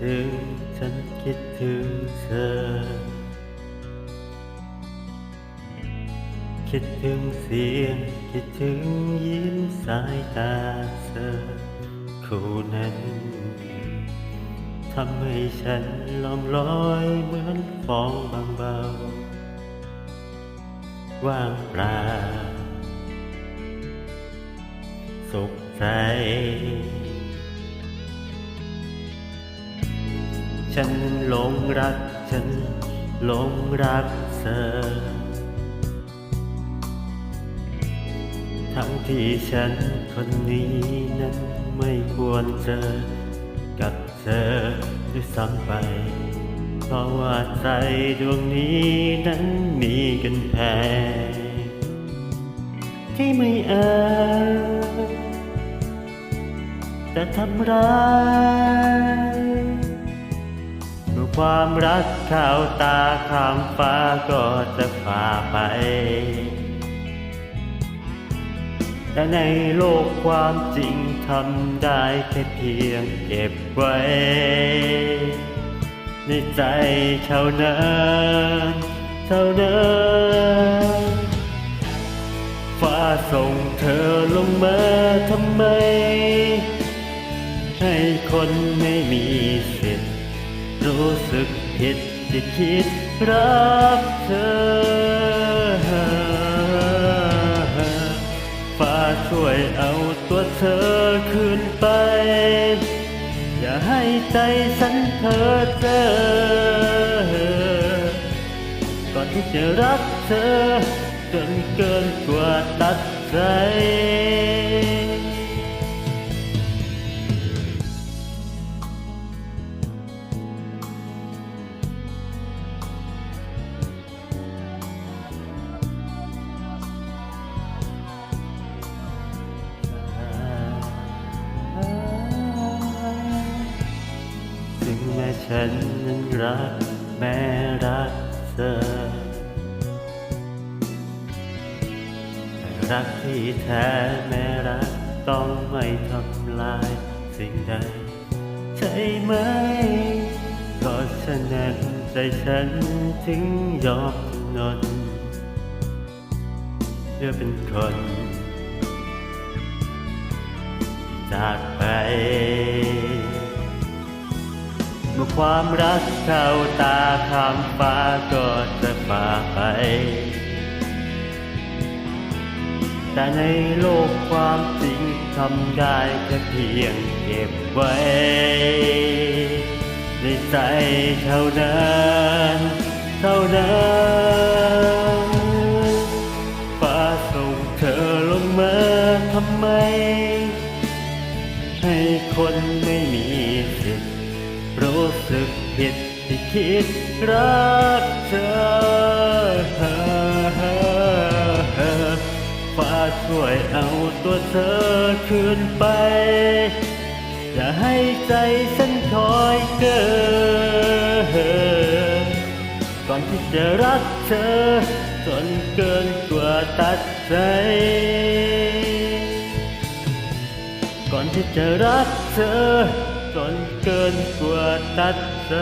ถึงฉันคิดถึงเธอ คิดถึงเสียง คิดถึงยิ้มสายตาเธอคู่นั้นทำให้ฉันลอมลอยเหมือนฟองบางเบาว่างเปล่าสุขใจ ฉันหลงรักฉันหลงรักเธอ ทั้งที่ฉันคนนี้นั้นไม่ควรเจอ กับเธอด้วยซ้ำไป เพราะว่าใจดวงนี้นั้นมีกันแพ้ที่ไม่อ่ยแต่ทำร้าย ความรักเข้าตาข้ามฟ้าก็จะฝ่าไป แต่ในโลกความจริงทำได้แค่เพียงเก็บไว้ ในใจเท่านั้นเท่านั้นฟ้าส่งเธอลงมาทำไม ให้คนไม่มีสิทธิ์ รู้สึกผิดที่คิดรักเธอฟ้าช่วยเอาตัวเธอคืนไป อย่าให้ใจฉันเธอเจอ ก่อนที่จะรักเธอจนเกินกว่าตัดใจ ฉันนั้นรักแม้รักเธอแต่รักที่แท้แม้รักต้องไม่ทำลายสิ่งใดใช่ไหมก็ฉะนั้นใจฉันถึงยอมนนเพื่อเป็นคนจากไป เมื่อความรักเข้าตาข้ามฟ้าก็จะฝ่าไป แต่ในโลกความจริงทำได้แค่เพียงเก็บไว้ ในใจเท่านั้นเท่านั้นฟ้าส่งเธอลงมาทำไม ให้คนไม่มี สึกผิดที่คิดรักเธอฟ้าช่วยเอาตัวเธอคืนไปอย่าให้ใจฉันคอยเกินก่อนที่จะรักเธอจนเกินกว่าตัดใจ ก่อนที่จะรักเธอ จนเกินกว่าตัดใจ